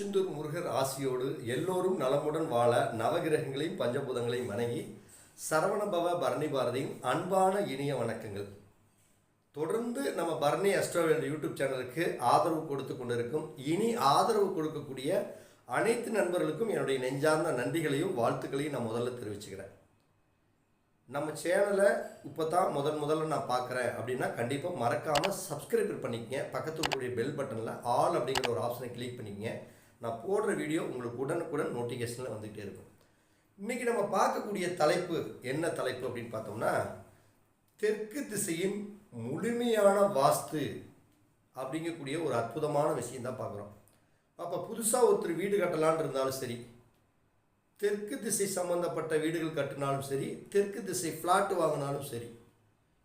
திருச்செந்தூர் முருகர் ஆசியோடு எல்லோரும் நலமுடன் வாழ நவகிரகங்களையும் பஞ்சபூதங்களையும் வணங்கி சரவணபவ பரணி பாரதியின் அன்பான இனிய வணக்கங்கள். தொடர்ந்து நம்ம பரணி அஸ்ட்ரோவேல் யூடியூப் சேனலுக்கு ஆதரவு கொடுத்து கொண்டிருக்கும் இனி ஆதரவு கொடுக்கக்கூடிய அனைத்து நண்பர்களுக்கும் என்னுடைய நெஞ்சார்ந்த நன்றிகளையும் வாழ்த்துக்களையும் நான் முதல்ல தெரிவிச்சுக்கிறேன். நம்ம சேனலை இப்போ தான் முதல் முதல்ல நான் பார்க்குறேன் அப்படின்னா கண்டிப்பாக மறக்காமல் சப்ஸ்கிரைபர் பண்ணிக்கங்க. பக்கத்தில் இருக்கக்கூடிய பெல் பட்டனில் ஆல் அப்படிங்கிற ஒரு ஆப்ஷனை கிளிக் பண்ணிக்கங்க. நான் போடுற வீடியோ உங்களுக்கு உடனுக்குடன் நோட்டிஃபிகேஷனில் வந்துகிட்டே இருக்கும். இன்றைக்கி நம்ம பார்க்கக்கூடிய தலைப்பு என்ன தலைப்பு அப்படின்னு பார்த்தோம்னா தெற்கு திசையின் முழுமையான வாஸ்து அப்படிங்கக்கூடிய ஒரு அற்புதமான விஷயம் தான் பார்க்குறோம். அப்போ புதுசாக ஒருத்தர் வீடு கட்டலான் இருந்தாலும் சரி தெற்கு திசை சம்மந்தப்பட்ட வீடுகள் கட்டினாலும் சரி தெற்கு திசை ஃப்ளாட் வாங்கினாலும் சரி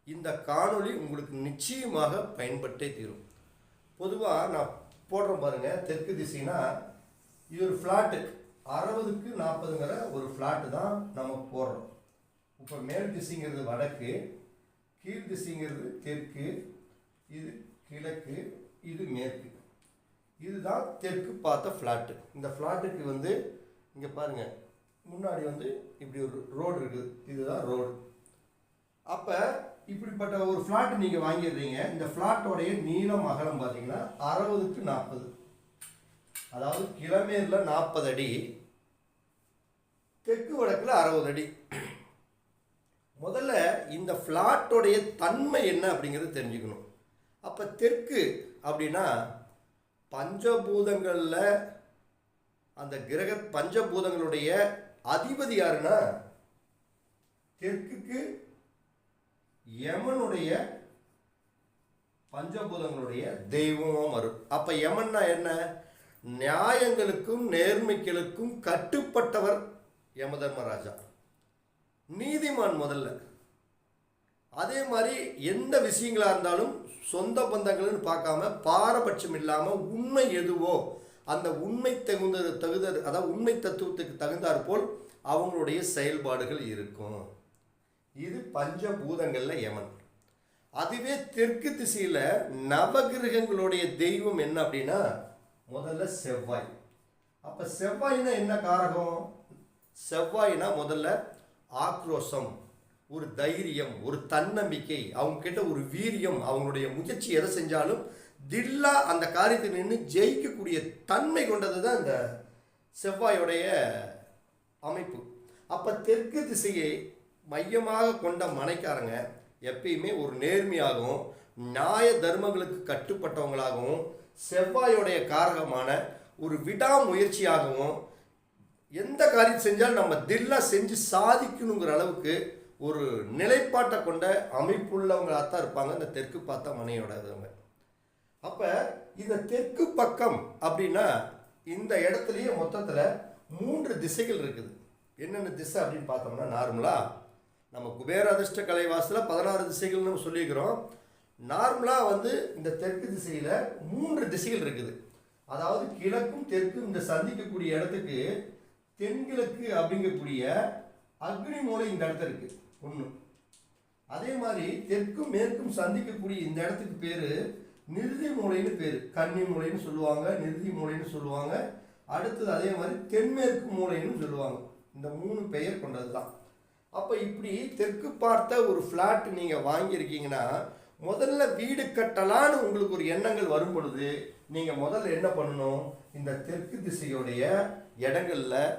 இந்த காணொளி உங்களுக்கு நிச்சயமாக பயன்பட்டே தீரும். பொதுவாக நான் போடுறேன் பாருங்க தெற்கு திசைனா இது ஒரு ஃப்ளாட்டு அறுபதுக்கு நாற்பதுங்கிற ஒரு ஃப்ளாட்டு தான் நம்ம போடுறோம். இப்போ மேல் திசைங்கிறது வடக்கு கீழ் திசைங்கிறது தெற்கு இது கிழக்கு இது மேற்கு. இதுதான் தெற்கு பார்த்த ஃப்ளாட்டு இந்த ஃப்ளாட்டுக்கு வந்து இங்கே பாருங்கள் முன்னாடி வந்து இப்படி ஒரு ரோடு இருக்குது. இதுதான் ரோடு அப்போ இப்படிப்பட்ட ஒரு ஃப்ளாட்டு நீங்கள் வாங்கிடுறீங்க. இந்த ஃப்ளாட்டோடைய நீளம் அகலம் பார்த்தீங்கன்னா அறுபதுக்கு நாற்பது. அதாவது கிழமேரில் நாற்பது அடி தெற்கு வடக்கில் அறுபது அடி. முதல்ல இந்த ஃப்ளாட்டோடைய தன்மை என்ன அப்படிங்கிறது தெரிஞ்சுக்கணும். அப்போ தெற்கு அப்படின்னா பஞ்சபூதங்களில் அந்த கிரக பஞ்சபூதங்களுடைய அதிபதி யாருன்னா தெற்குக்கு யமனுடைய பஞ்சபூதங்களுடைய தெய்வமும் வரும் அப்போ யமன்னா என்ன? நியாயங்களுக்கும் நேர்மைகளுக்கும் கட்டுப்பட்டவர் யமதர்மராஜா. நீதிமான் முதல்ல. அதே மாதிரி எந்த விஷயங்களாக இருந்தாலும் சொந்த பந்தங்கள்னு பார்க்காம பாரபட்சம் இல்லாமல் உண்மை எதுவோ அந்த உண்மை தகுந்த தகுத அதாவது உண்மை தத்துவத்துக்கு தகுந்தாற் போல் அவங்களுடைய செயல்பாடுகள் இருக்கும். இது பஞ்சபூதங்களில் யமன். அதுவே தெற்கு திசையில் நவகிரகங்களுடைய தெய்வம் என்ன அப்படின்னா முதல்ல செவ்வாய். அப்போ செவ்வாய்னா என்ன காரகம்? செவ்வாய்னா முதல்ல ஆக்ரோஷம் ஒரு தைரியம் ஒரு தன்னம்பிக்கை அவங்க கிட்ட ஒரு வீரியம் அவங்களுடைய முயற்சி எதை செஞ்சாலும் தில்லா அந்த காரியத்தை நின்று ஜெயிக்கக்கூடிய தன்மை கொண்டது தான் இந்த செவ்வாயுடைய அமைப்பு. அப்போ தெற்கு திசையை மையமாக கொண்ட மனைக்காரங்க எப்பயுமே ஒரு நேர்மையாகவும் நியாய தர்மங்களுக்கு கட்டுப்பட்டவங்களாகவும் செவ்வாயோடைய காரகமான ஒரு விடாமுயற்சியாகவும் எந்த காரியம் செஞ்சாலும் நம்ம தில்லா செஞ்சு சாதிக்கணுங்கிற அளவுக்கு ஒரு நிலைப்பாட்டை கொண்ட அமைப்புள்ளவங்களாக தான் இருப்பாங்க. இந்த தெற்கு பார்த்த மனையோட இதுவங்க அப்போ இந்த தெற்கு பக்கம் அப்படின்னா இந்த இடத்துலையே மொத்தத்தில் மூன்று திசைகள் இருக்குது. என்னென்ன திசை அப்படின்னு பார்த்தோம்னா நார்மலாக நம்ம குபேர அதிர்ஷ்ட கலைவாசலில் பதினாறு திசைகள்னு சொல்லியிருக்கிறோம். நார்மலாக வந்து இந்த தெற்கு திசையில் மூன்று திசைகள் இருக்குது. அதாவது கிழக்கும் தெற்கும் இந்த சந்திக்கக்கூடிய இடத்துக்கு தென்கிழக்கு அப்படிங்கக்கூடிய அக்னி மூலை இந்த இடத்துல இருக்குது ஒன்று அதே மாதிரி தெற்கும் மேற்கும் சந்திக்கக்கூடிய இந்த இடத்துக்கு பேர் நிறுதி மூலைன்னு பேர். கன்னி மூலைன்னு சொல்லுவாங்க நிறுதி மூலைன்னு சொல்லுவாங்க. அடுத்தது அதே மாதிரி தென்மேற்கு மூலைன்னு சொல்லுவாங்க. இந்த மூணு பெயர் கொண்டது தான் அப்போ இப்படி தெற்கு பார்த்த ஒரு ஃப்ளாட் நீங்கள் வாங்கியிருக்கீங்கன்னா முதல்ல வீடு கட்டலான்னு உங்களுக்கு ஒரு எண்ணங்கள் வரும் பொழுது நீங்கள் முதல்ல என்ன பண்ணணும்? இந்த தெற்கு திசையுடைய இடங்களில்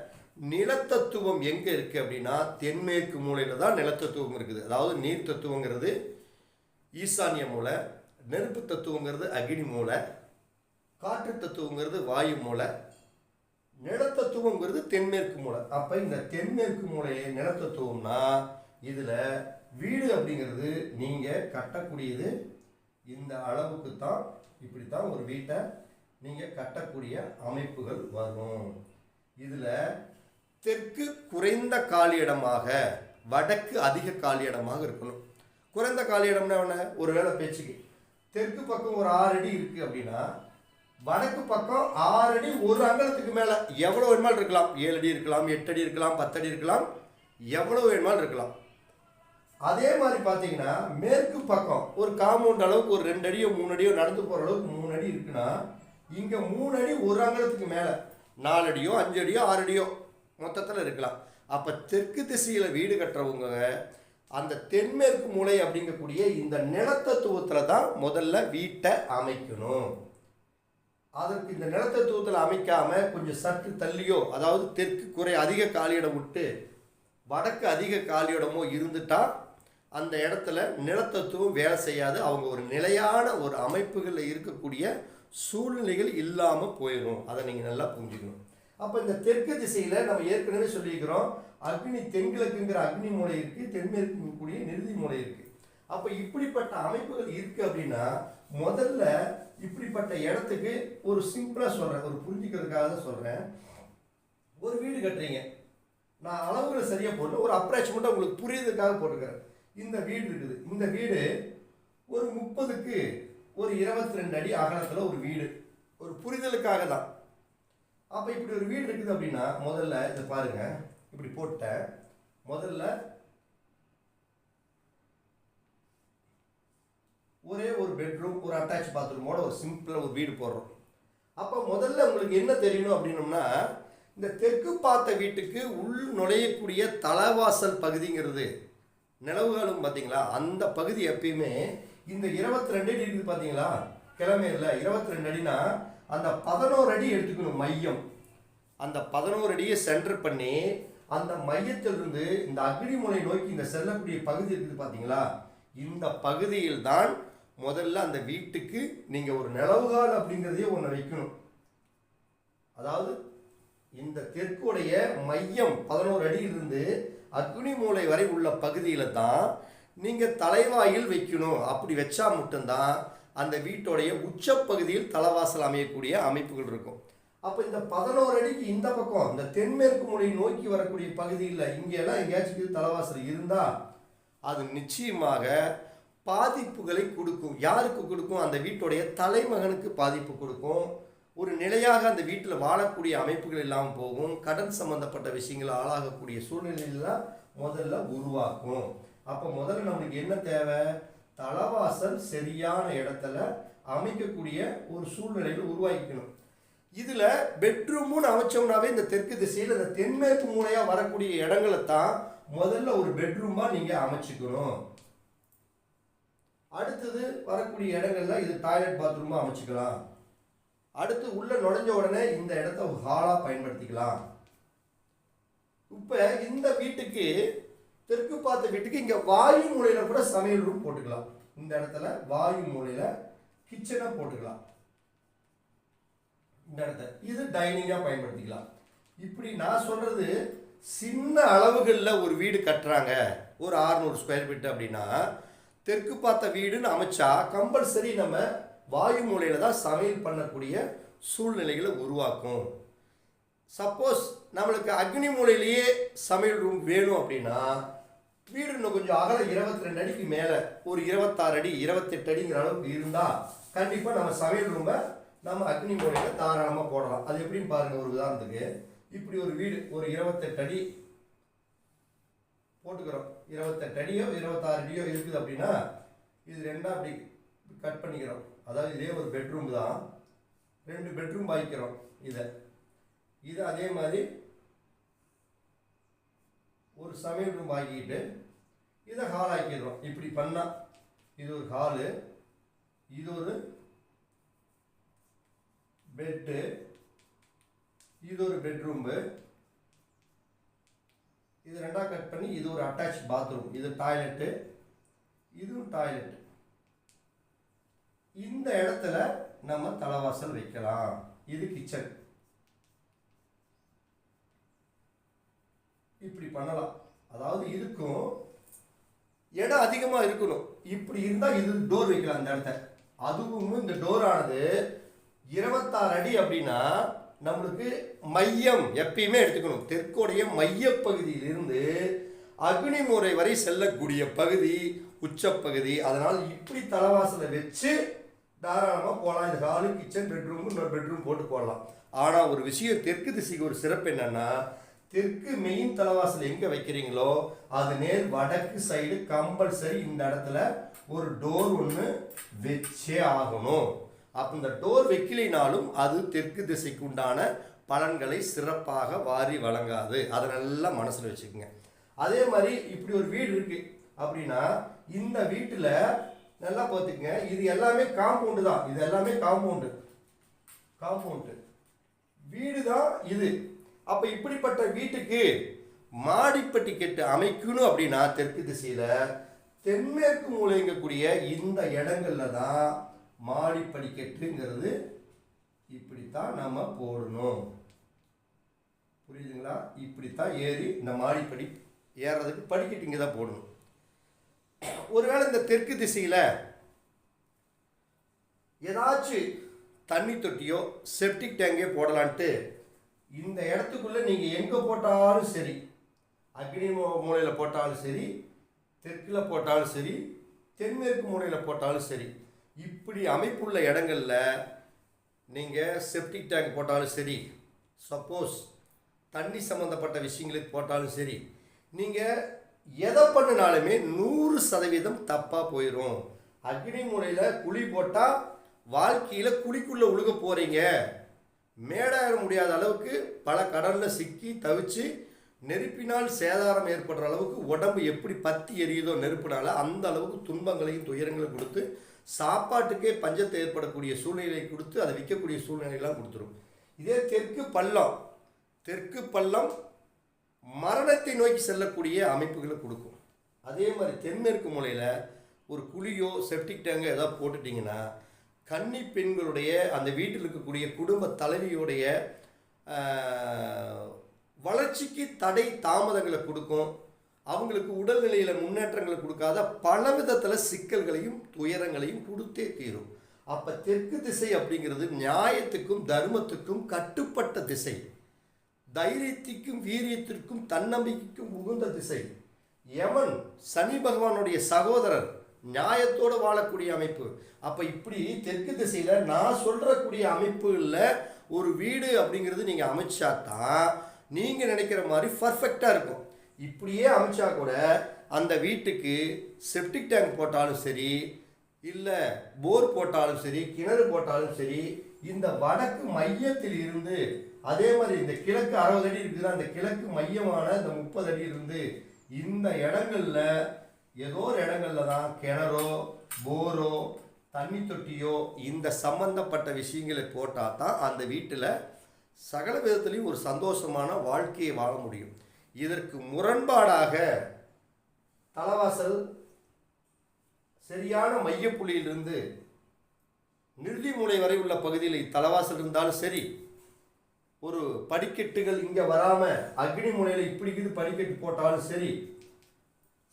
நிலத்தத்துவம் எங்கே இருக்குது அப்படின்னா தென்மேற்கு மூலையில் தான் நிலத்தத்துவம் இருக்குது. அதாவது நீர் தத்துவங்கிறது ஈசானிய மூலை நெருப்பு தத்துவங்கிறது அக்னி மூலை காற்று தத்துவங்கிறது வாயு மூலை நிலத்தத்துவங்கிறது தென்மேற்கு மூலை. அப்போ இந்த தென்மேற்கு மூலையை நிலத்தத்துவம்னா இதில் வீடு அப்படிங்கிறது நீங்கள் கட்டக்கூடியது இந்த அளவுக்கு தான் இப்படி தான் ஒரு வீட்டை நீங்கள் கட்டக்கூடிய அமைப்புகள் வரும். இதில் தெற்கு குறைந்த காலியிடமாக வடக்கு அதிக காலியிடமாக இருக்கணும். குறைந்த காலியிடம்னா என்ன? ஒரு வேளை பேச்சுக்கு. தெற்கு பக்கம் ஒரு ஆறு அடி இருக்குது அப்படின்னா வடக்கு பக்கம் ஆறு அடி ஒரு அங்கலத்துக்கு மேலே. எவ்வளோ வேணுமாலும் இருக்கலாம். ஏழு அடி இருக்கலாம் எட்டு அடி இருக்கலாம் பத்து அடி இருக்கலாம் எவ்வளோ வேணுமாலும் இருக்கலாம். அதே மாதிரி பார்த்தீங்கன்னா மேற்கு பக்கம் ஒரு காம்பவுண்ட் அளவுக்கு ஒரு ரெண்டு அடியோ மூணு அடியோ நடந்து போகிற அளவுக்கு மூணு அடி இருக்குன்னா இங்கே மூணு அடி ஒரு அங்கலத்துக்கு மேலே நாலு அடியோ அஞ்சு அடியோ ஆறு அடியோ மொத்தத்தில் இருக்கலாம். அப்போ தெற்கு திசையில் வீடு கட்டுறவங்க அந்த தென்மேற்கு மூலை அப்படிங்கக்கூடிய இந்த நிலத்தத்துவத்தில் தான் முதல்ல வீட்டை அமைக்கணும். அதற்கு இந்த நிலத்தத்துவத்தில் அமைக்காமல் கொஞ்சம் சற்று தள்ளியோ அதாவது தெற்கு குறை அதிக காலியிடம் விட்டு வடக்கு அதிக காலியிடமோ இருந்துட்டால் அந்த இடத்துல நிலத்தத்துவம் வேலை செய்யாது. அவங்க ஒரு நிலையான ஒரு அமைப்புகளில் இருக்கக்கூடிய சூழ்நிலைகள் இல்லாமல் போயிடும். அதை நீங்கள் நல்லா புரிஞ்சுக்கணும். அப்போ இந்த தெற்கு திசையில் நம்ம ஏற்கனவே சொல்லியிருக்கிறோம். அக்னி தென்கிழக்குங்கிற அக்னி மூலை இருக்குது தென்மேற்கு கூடிய நிறுதி மூலை இருக்குது அப்போ இப்படிப்பட்ட அமைப்புகள் இருக்குது அப்படின்னா முதல்ல இப்படிப்பட்ட இடத்துக்கு ஒரு சிம்பிளாக சொல்கிறேன் ஒரு புரிஞ்சுக்கிறதுக்காக தான் சொல்கிறேன் ஒரு வீடு கட்டுறீங்க. நான் அளவுகளை சரியாக போட்டு ஒரு அப்ராக்சிமேட்டாக உங்களுக்கு புரியுறதுக்காக போட்டுக்கிறேன் இந்த வீடு இருக்குது. இந்த வீடு ஒரு முப்பதுக்கு ஒரு இருபத்தி ரெண்டு அடி அகலத்தில் ஒரு வீடு. ஒரு புரிதலுக்காக தான். அப்போ இப்படி ஒரு வீடு இருக்குது அப்படின்னா முதல்ல இதை பாருங்கள் இப்படி போட்டேன். முதல்ல ஒரே ஒரு பெட்ரூம் ஒரு அட்டாச் பாத்ரூமோட ஒரு சிம்பிளாக ஒரு வீடு போடுறோம். அப்போ முதல்ல உங்களுக்கு என்ன தெரியணும் அப்படின்னம்னா இந்த தெற்கு பார்த்த வீட்டுக்கு உள் நுழையக்கூடிய தலைவாசல் பகுதிங்கிறது. நிலவுகளும் பார்த்தீங்களா? அந்த பகுதி எப்பயுமே இந்த இருபத்தி ரெண்டு அடி இருக்குது பார்த்தீங்களா? கிழமையில இருபத்தி ரெண்டு அடினா அந்த பதினோரு அடி எடுத்துக்கணும் மையம். அந்த பதினோரு அடியை சென்டர் பண்ணி அந்த மையத்திலிருந்து இந்த அக்னிமுனை நோக்கி இந்த செல்லக்கூடிய பகுதி இருக்குது பார்த்தீங்களா? இந்த பகுதியில் தான் முதல்ல அந்த வீட்டுக்கு நீங்கள் ஒரு நிலவுகால் அப்படிங்கிறதையே ஒன்று வைக்கணும். அதாவது இந்த தெற்குடைய மையம் பதினோரு அடியிலிருந்து அக்னி மூலை வரை உள்ள பகுதியில் தான் நீங்கள் தலைவாயில் வைக்கணும். அப்படி வச்சா மட்டும்தான் அந்த வீட்டுடைய உச்சப்பகுதியில் தலைவாசல் அமையக்கூடிய அமைப்புகள் இருக்கும். அப்போ இந்த பதினோரு அடிக்கு இந்த பக்கம் இந்த தென்மேற்கு மூலையை நோக்கி வரக்கூடிய பகுதியில் இங்கெல்லாம் எங்கேயாச்சும் தலைவாசல் இருந்தால் அது நிச்சயமாக பாதிப்புகளை கொடுக்கும். யாருக்கு கொடுக்கும்? அந்த வீட்டுடைய தலைமகனுக்கு பாதிப்பு கொடுக்கும். ஒரு நிலையாக அந்த வீட்டில் வாழக்கூடிய அமைப்புகள் இல்லாமல் போகும். கடன் சம்பந்தப்பட்ட விஷயங்கள் ஆளாகக்கூடிய சூழ்நிலையெல்லாம் முதல்ல உருவாக்கும். அப்போ முதல்ல நம்மளுக்கு என்ன தேவை? தலவாசல் சரியான இடத்துல அமைக்கக்கூடிய ஒரு சூழ்நிலைகள் உருவாக்கிக்கணும். இதில் பெட்ரூம்னு அமைச்சோம்னாவே இந்த தெற்கு திசையில் இந்த தென்மேற்கு மூலையாக வரக்கூடிய இடங்களை தான் முதல்ல ஒரு பெட்ரூமாக நீங்கள் அமைச்சுக்கணும். அடுத்தது வரக்கூடிய இடங்கள்ல இது டாய்லெட் பாத்ரூமாக அமைச்சுக்கலாம். அடுத்து உள்ள நுழைஞ்ச உடனே இந்த இடத்த ஹாலாக பயன்படுத்திக்கலாம். இப்போ இந்த வீட்டுக்கு தெற்கு பார்த்த வீட்டுக்கு இங்கே வாயு மூலையில் கூட சமையல் ரூம் போட்டுக்கலாம். இந்த இடத்துல வாயு மூலையில் கிச்சனை போட்டுக்கலாம். இந்த இடத்த. இது டைனிங்காக பயன்படுத்திக்கலாம். இப்படி நான் சொல்கிறது சின்ன அளவுகளில் ஒரு வீடு கட்டுறாங்க. ஒரு 600 ஸ்கொயர் ஃபீட் அப்படின்னா தெற்கு பார்த்த வீடுன்னு அமைச்சா கம்பல்சரி நம்ம வாயு மூலையில் தான் சமையல் பண்ணக்கூடிய சூழ்நிலைகளை உருவாக்கும். சப்போஸ் நம்மளுக்கு அக்னி மூலையிலேயே சமையல் ரூம் வேணும் அப்படின்னா வீடு இன்னும் கொஞ்சம் அகல இருபத்தி ரெண்டு அடிக்கு மேலே ஒரு இருபத்தாறு அடி இருபத்தெட்டு அடிங்கிற அளவுக்கு இருந்தால் கண்டிப்பாக நம்ம சமையல் ரூமை நம்ம அக்னி மூலையில் தாராளமாக போடலாம். அது எப்படின்னு பாருங்கள் ஒரு உதாரணத்துக்கு. இப்படி ஒரு வீடு ஒரு இருபத்தெட்டு அடி போட்டுக்கிறோம். இருபத்தெட்டு அடியோ இருபத்தாறு அடியோ இருக்குது அப்படின்னா இது ரெண்டாக அப்படி கட் பண்ணிக்கிறோம். அதாவது இதே ஒரு பெட்ரூம் தான். ரெண்டு பெட்ரூம் வாங்கிக்கிறோம் இதை. இது அதே மாதிரி ஒரு சமையல் ரூம் வாங்கிக்கிட்டு இதை ஹால் ஆக்கிடுறோம். இப்படி பண்ணால் இது ஒரு ஹாலு இது ஒரு பெட்டு இது ஒரு பெட்ரூம்பு இது ரெண்டாக கட் பண்ணி இது ஒரு அட்டாச் பாத்ரூம் இது டாய்லெட்டு இதுவும் டாய்லெட் இந்த இடத்துல நம்ம தலைவாசல் வைக்கலாம். இது கிச்சன் இப்படி பண்ணலாம். அதாவது இதுக்கும் இடம் அதிகமாக இருக்கணும். இப்படி இருந்தால் இது டோர் வைக்கலாம் இந்த இடத்த. அதுவும் இந்த டோர் ஆனது இருபத்தாறு அடி அப்படின்னா நம்மளுக்கு மையம் எப்பயுமே எடுத்துக்கணும். தெற்குடைய மையப்பகுதியிலிருந்து அக்னி முறை வரை செல்லக்கூடிய பகுதி உச்சப்பகுதி. அதனால் இப்படி தலைவாசலை வச்சு தாராளமாக போகலாம் இது ஹாலு கிச்சன் பெட்ரூம் இன்னொரு பெட்ரூம் போட்டு போடலாம். ஆனால் ஒரு விஷயம் தெற்கு திசைக்கு ஒரு சிறப்பு என்னென்னா தெற்கு மெயின் தலைவாசல் எங்கே வைக்கிறீங்களோ அது நேர் வடக்கு சைடு கம்பல்சரி இந்த இடத்துல ஒரு டோர் ஒன்று வச்சே ஆகணும். அப்போ இந்த டோர் வைக்கலைனாலும் அது தெற்கு திசைக்கு உண்டான பலன்களை சிறப்பாக வாரி வழங்காது. அதை நல்லா மனசில் வச்சுக்கோங்க. அதே மாதிரி இப்படி ஒரு வீடு இருக்குது அப்படின்னா இந்த வீட்டில் நல்லா பார்த்துக்கங்க. இது எல்லாமே காம்பவுண்டு தான். இது எல்லாமே காம்பவுண்டு காம்பவுண்டு வீடு தான் இது. அப்போ இப்படிப்பட்ட வீட்டுக்கு மாடிப்பட்டி கெட்டு அமைக்கணும் அப்படின்னா தெற்கு திசையில் தென்மேற்கு மூலைங்கக்கூடிய இந்த இடங்கள்ல தான் மாடிப்படி கெட்டுங்கிறது இப்படித்தான் நம்ம போடணும். புரியுதுங்களா? இப்படித்தான் ஏறி இந்த மாடிப்படி ஏறுறதுக்கு படிக்கட்டு இங்கே தான் போடணும். ஒருவேளை இந்த தெற்கு திசையில் ஏதாச்சும் தண்ணி தொட்டியோ செப்டிக் டேங்கே போடலான்ட்டு இந்த இடத்துக்குள்ளே நீங்கள் எங்கே போட்டாலும் சரி அக்னி மூலையில் போட்டாலும் சரி தெற்கில் போட்டாலும் சரி தென்மேற்கு மூலையில் போட்டாலும் சரி இப்படி அமைப்புள்ள இடங்களில் நீங்கள் செப்டிக் டேங்க் போட்டாலும் சரி சப்போஸ் தண்ணி சம்மந்தப்பட்ட விஷயங்களுக்கு போட்டாலும் சரி நீங்கள் எதை பண்ணினாலுமே நூறு சதவீதம் தப்பாக போயிடும் அக்னி மூலையில் குழி போட்டால் வாழ்க்கையில் குழிக்குள்ளே உழுக போகிறீங்க மேடாக முடியாத அளவுக்கு பல கடலில் சிக்கி தவிச்சு நெருப்பினால் சேதாரம் ஏற்படுற அளவுக்கு உடம்பு எப்படி பத்தி எரியுதோ நெருப்புனால அந்த அளவுக்கு துன்பங்களையும் துயரங்களையும் கொடுத்து சாப்பாட்டுக்கே பஞ்சத்தை ஏற்படக்கூடிய சூழ்நிலை கொடுத்து அதை விற்கக்கூடிய சூழ்நிலையெல்லாம் கொடுத்துரும். இதே தெற்கு பள்ளம். தெற்கு பள்ளம் மரணத்தை நோக்கி செல்லக்கூடிய அமைப்புகளை கொடுக்கும். அதே மாதிரி தென்மேற்கு மூலையில் ஒரு குழியோ செப்டிக் டேங்கோ ஏதாவது போட்டுட்டிங்கன்னா கன்னி பெண்களுடைய அந்த வீட்டில் இருக்கக்கூடிய குடும்ப தலைவியுடைய வளர்ச்சிக்கு தடை தாமதங்களை கொடுக்கும். அவங்களுக்கு உடல்நிலையில் முன்னேற்றங்களை கொடுக்காத பல விதத்தில் சிக்கல்களையும் துயரங்களையும் கொடுத்தே தீரும். அப்போ தெற்கு திசை அப்படிங்கிறது நியாயத்துக்கும் தர்மத்துக்கும் கட்டுப்பட்ட திசை. தைரியத்திற்கும் வீரியத்திற்கும் தன்னம்பிக்கைக்கும் உகந்த திசை. யமன் சனி பகவானுடைய சகோதரர் நியாயத்தோடு வாழக்கூடிய அமைப்பு. அப்போ இப்படி தெற்கு திசையில் நான் சொல்கிறக்கூடிய அமைப்புகளில் ஒரு வீடு அப்படிங்கிறது நீங்கள் அமைச்சா தான் நீங்கள் நினைக்கிற மாதிரி பர்ஃபெக்டாக இருக்கும். இப்படியே அமைச்சா கூட அந்த வீட்டுக்கு செப்டிக் டேங்க் போட்டாலும் சரி இல்லை போர் போட்டாலும் சரி கிணறு போட்டாலும் சரி இந்த வடக்கு மையத்தில் இருந்து அதே மாதிரி இந்த கிழக்கு அறுபது அடி இருக்குதுன்னா அந்த கிழக்கு மையமான இந்த முப்பது அடி இருந்து இந்த இடங்கள்ல ஏதோ ஒரு இடங்கள்ல தான் கிணறோ போரோ தண்ணி தொட்டியோ இந்த சம்பந்தப்பட்ட விஷயங்களை போட்டால் தான் அந்த வீட்டில் சகல விதத்துலேயும் ஒரு சந்தோஷமான வாழ்க்கையை வாழ முடியும். இதற்கு முரண்பாடாக தலைவாசல் சரியான மையப்புள்ளியிலிருந்து நிறுதி மூலை வரை உள்ள பகுதியில் தலைவாசல் இருந்தாலும் சரி ஒரு படிக்கட்டுகள் இங்கே வராமல் அக்னி மூலையில் இப்படி இது படிக்கட்டு போட்டாலும் சரி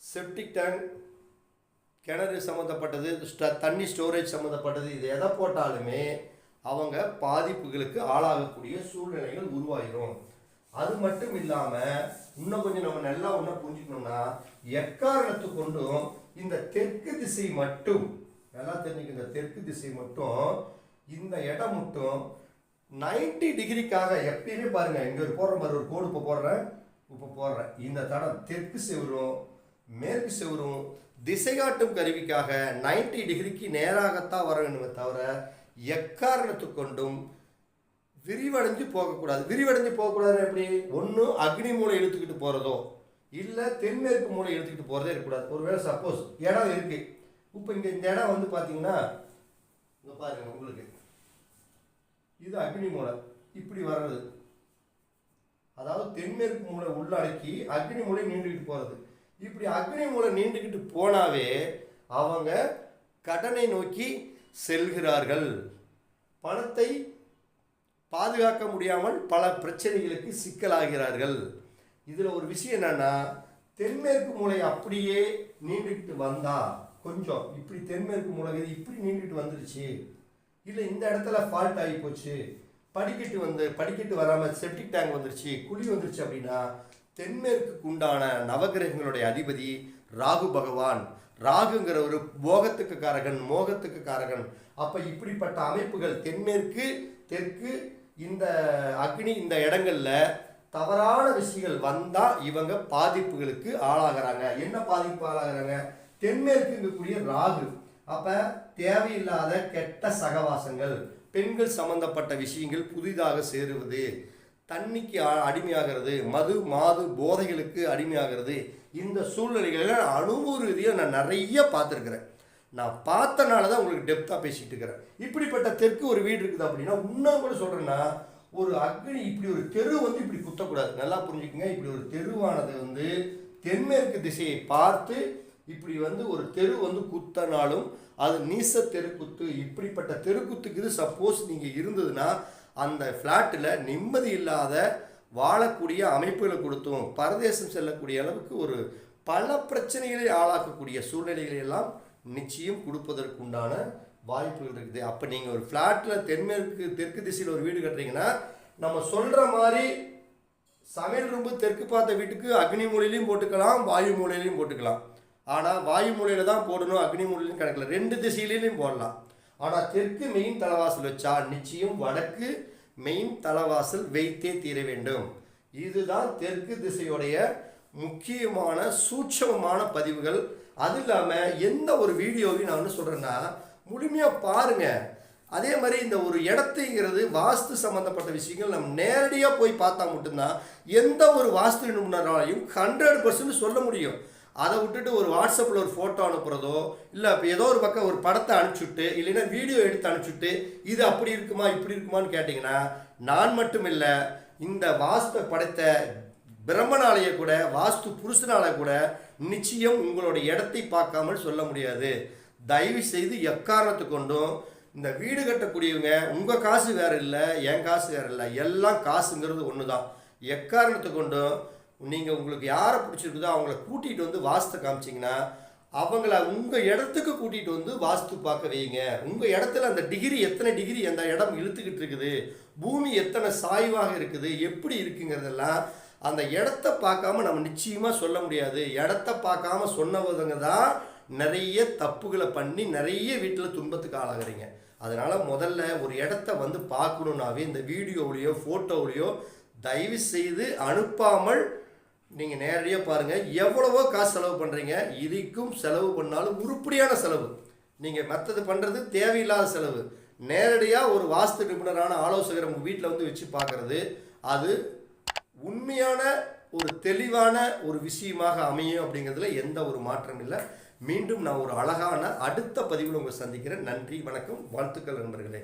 செப்டிக் டேங்க் கிணறு சம்மந்தப்பட்டது ஸ்ட- தண்ணி ஸ்டோரேஜ் சம்மந்தப்பட்டது இது எதை போட்டாலுமே அவங்க பாதிப்புகளுக்கு ஆளாகக்கூடிய சூழ்நிலைகள் உருவாகிடும் அது மட்டும் இல்லாமல் இன்னும் கொஞ்சம் நம்ம நல்லா ஒன்றா புரிஞ்சுக்கணும்னா எக்காரணத்து கொண்டும் இந்த தெற்கு திசை மட்டும் நல்லா தெரிஞ்சுக்க இந்த தெற்கு திசை மட்டும் இந்த இடம் மட்டும் 90 டிகிரிக்காக எப்பயுமே பாருங்க இங்க ஒரு போடுற மாதிரி ஒரு கோடு இப்போ போடுறேன் இப்போ போடுறேன். இந்த தடம் தெற்கு செவரும் மேற்கு செவரும் திசைகாட்டும் கருவிக்காக 90 டிகிரிக்கு நேராகத்தான் வர வேண்டுமே தவிர எக்காரணத்து கொண்டும் விரிவடைஞ்சு போகக்கூடாது. விரிவடைஞ்சு போகக்கூடாது எப்படி? ஒன்று அக்னி மூலம் இழுத்துக்கிட்டு போகிறதோ இல்லை தென்மேற்கு மூலம் இழுத்துக்கிட்டு போகிறதே இருக்கக்கூடாது. ஒருவேளை சப்போஸ் இடம் இருக்குது இப்போ இங்கே இந்த இடம் வந்து பார்த்தீங்கன்னா இங்கே பாருங்க உங்களுக்கு. இது அக்னி மூலை இப்படி வர்றது. அதாவது தென்மேற்கு மூலை உள்ளடக்கி அக்னி மூலை நீண்டுக்கிட்டு போகிறது இப்படி அக்னி மூலை நீண்டுக்கிட்டு போனாவே அவங்க கடனை நோக்கி செல்கிறார்கள். பணத்தை பாதுகாக்க முடியாமல் பல பிரச்சனைகளுக்கு சிக்கலாகிறார்கள். இதில் ஒரு விஷயம் என்னென்னா தென்மேற்கு மூலை அப்படியே நீண்டுக்கிட்டு வந்தா கொஞ்சம் இப்படி தென்மேற்கு மூலை இப்படி நீண்டுக்கிட்டு வந்துருச்சு. இல்லை இந்த இடத்துல ஃபால்ட் ஆகி போச்சு. படிக்கட்டு வந்து படிக்கட்டு வராமல் செப்டிக் டேங்க் வந்துருச்சு குழி வந்துருச்சு அப்படின்னா தென்மேற்குக்கு உண்டான நவகிரகங்களுடைய அதிபதி ராகு பகவான். ராகுங்கிற ஒரு போகத்துக்கு காரகன் மோகத்துக்கு காரகன். அப்போ இப்படிப்பட்ட அமைப்புகள் தென்மேற்கு தெற்கு இந்த அக்னி இந்த இடங்களில் தவறான விஷயங்கள் வந்தால் இவங்க பாதிப்புகளுக்கு ஆளாகிறாங்க. என்ன பாதிப்பு ஆளாகிறாங்க? தென்மேற்கு இருக்கக்கூடிய ராகு. அப்போ தேவையில்லாத கெட்ட சகவாசங்கள் பெண்கள் சம்பந்தப்பட்ட விஷயங்கள் புதிதாக சேருவது தண்ணிக்கு அடிமையாகிறது மது மாது போதைகளுக்கு அடிமையாகிறது இந்த சூழ்நிலைகளை அனுபவ ரீதியாக நான் நிறைய பார்த்துருக்குறேன். நான் பார்த்தனால தான் உங்களுக்கு டெப்த்தாக பேசிகிட்டு இருக்கிறேன். இப்படிப்பட்ட தெற்கு ஒரு வீடு இருக்குது அப்படின்னா இன்னும் கூட சொல்கிறேன்னா ஒரு அக்னி இப்படி ஒரு தெரு வந்து இப்படி குத்தக்கூடாது. நல்லா புரிஞ்சுக்கோங்க. இப்படி ஒரு தெருவானது வந்து தென்மேற்கு திசையை பார்த்து இப்படி வந்து ஒரு தெரு வந்து குத்தனாலும் அது நீச தெருக்குத்து இப்படிப்பட்ட தெருக்குத்துக்கு இது சப்போஸ் நீங்கள் இருந்ததுன்னா அந்த ஃப்ளாட்டில் நிம்மதி இல்லாத வாழக்கூடிய அமைப்புகளை கொடுத்தும் பரதேசம் செல்லக்கூடிய அளவுக்கு ஒரு பல பிரச்சனைகளை ஆளாக்கக்கூடிய சூழ்நிலைகளை எல்லாம் நிச்சயம் கொடுப்பதற்குண்டான வாய்ப்புகள் இருக்குது. அப்போ நீங்கள் ஒரு ஃப்ளாட்டில் தென்மேற்கு தெற்கு திசையில் ஒரு வீடு கட்டுறீங்கன்னா நம்ம சொல்கிற மாதிரி சமையல் ரொம்ப தெற்கு பார்த்த வீட்டுக்கு அக்னி மூலையிலையும் போட்டுக்கலாம் வாயு மூலையிலையும் போட்டுக்கலாம். ஆனால் வாயு மூலையில் தான் போடணும் அக்னி மூலையிலும் கணக்கில் ரெண்டு திசையிலையும் போடலாம். ஆனால் தெற்கு மெயின் தலைவாசல் வச்சா நிச்சயம் வடக்கு மெயின் தலைவாசல் வைத்தே தீர வேண்டும். இதுதான் தெற்கு திசையுடைய முக்கியமான சூட்சமமான பதிவுகள். அது இல்லாமல் எந்த ஒரு வீடியோவையும் நான் என்ன சொல்கிறேன்னா முழுமையாக பாருங்கள் அதே மாதிரி இந்த ஒரு இடத்துங்கிறது வாஸ்து சம்மந்தப்பட்ட விஷயங்கள் நம்ம நேரடியாக போய் பார்த்தா மட்டும்தான் எந்த ஒரு வாஸ்து நிபுணராலையும் ஹண்ட்ரட் பர்சன்ட் சொல்ல முடியும். அதை விட்டுட்டு ஒரு வாட்ஸ்அப்பில் ஒரு ஃபோட்டோ அனுப்புகிறதோ இல்லை இப்போ ஏதோ ஒரு பக்கம் ஒரு படத்தை அனுப்பிச்சுட்டு இல்லைன்னா வீடியோ எடுத்து அனுப்பிச்சுட்டு இது அப்படி இருக்குமா இப்படி இருக்குமான்னு கேட்டிங்கன்னா நான் மட்டும் இல்லை இந்த வாஸ்து படைத்த பிரம்மனாலேயே கூட வாஸ்து புருஷனால கூட நிச்சயம் உங்களோட இடத்தை பார்க்காமல் சொல்ல முடியாது. தயவு செய்து எக்காரணத்து கொண்டும் இந்த வீடு கட்டக்கூடியவங்க உங்கள் காசு வேற இல்லை என் காசு வேற இல்லை எல்லாம் காசுங்கிறது ஒன்று தான் எக்காரணத்து கொண்டும் நீங்கள் உங்களுக்கு யாரை பிடிச்சிருக்குதோ அவங்கள கூட்டிகிட்டு வந்து வாஸ்து காமிச்சிங்கன்னா அவங்கள உங்கள் இடத்துக்கு கூட்டிகிட்டு வந்து வாஸ்து பார்க்க வைங்க உங்கள் இடத்துல அந்த டிகிரி எத்தனை டிகிரி அந்த இடம் இழுத்துக்கிட்டு இருக்குது? பூமி எத்தனை சாய்வாக இருக்குது? எப்படி இருக்குங்கிறதெல்லாம் அந்த இடத்த பார்க்காம நம்ம நிச்சயமாக சொல்ல முடியாது. இடத்த பார்க்காம சொன்னவங்க தான் நிறைய தப்புகளை பண்ணி நிறைய வீட்டில் துன்பத்துக்கு ஆளாகிறீங்க. அதனால் முதல்ல ஒரு இடத்த வந்து பார்க்கணுன்னாவே இந்த வீடியோவிலையோ ஃபோட்டோவிலையோ தயவு செய்து அனுப்பாமல் நீங்கள் நேரடியாக பாருங்கள் எவ்வளவோ காசு செலவு பண்ணுறீங்க இதுக்கும் செலவு பண்ணாலும் உருப்படியான செலவு. நீங்கள் மற்றது பண்ணுறது தேவையில்லாத செலவு. நேரடியாக ஒரு வாஸ்து நிபுணரான ஆலோசகர் உங்கள் வீட்டில் வந்து வச்சு பார்க்குறது அது உண்மையான ஒரு தெளிவான ஒரு விஷயமாக அமையும் அப்படிங்கிறதுல எந்த ஒரு மாற்றம் இல்லை. மீண்டும் நான் ஒரு அழகான அடுத்த பதிவில் உங்களை சந்திக்கிறேன். நன்றி வணக்கம் வாழ்த்துக்கள் நண்பர்களே.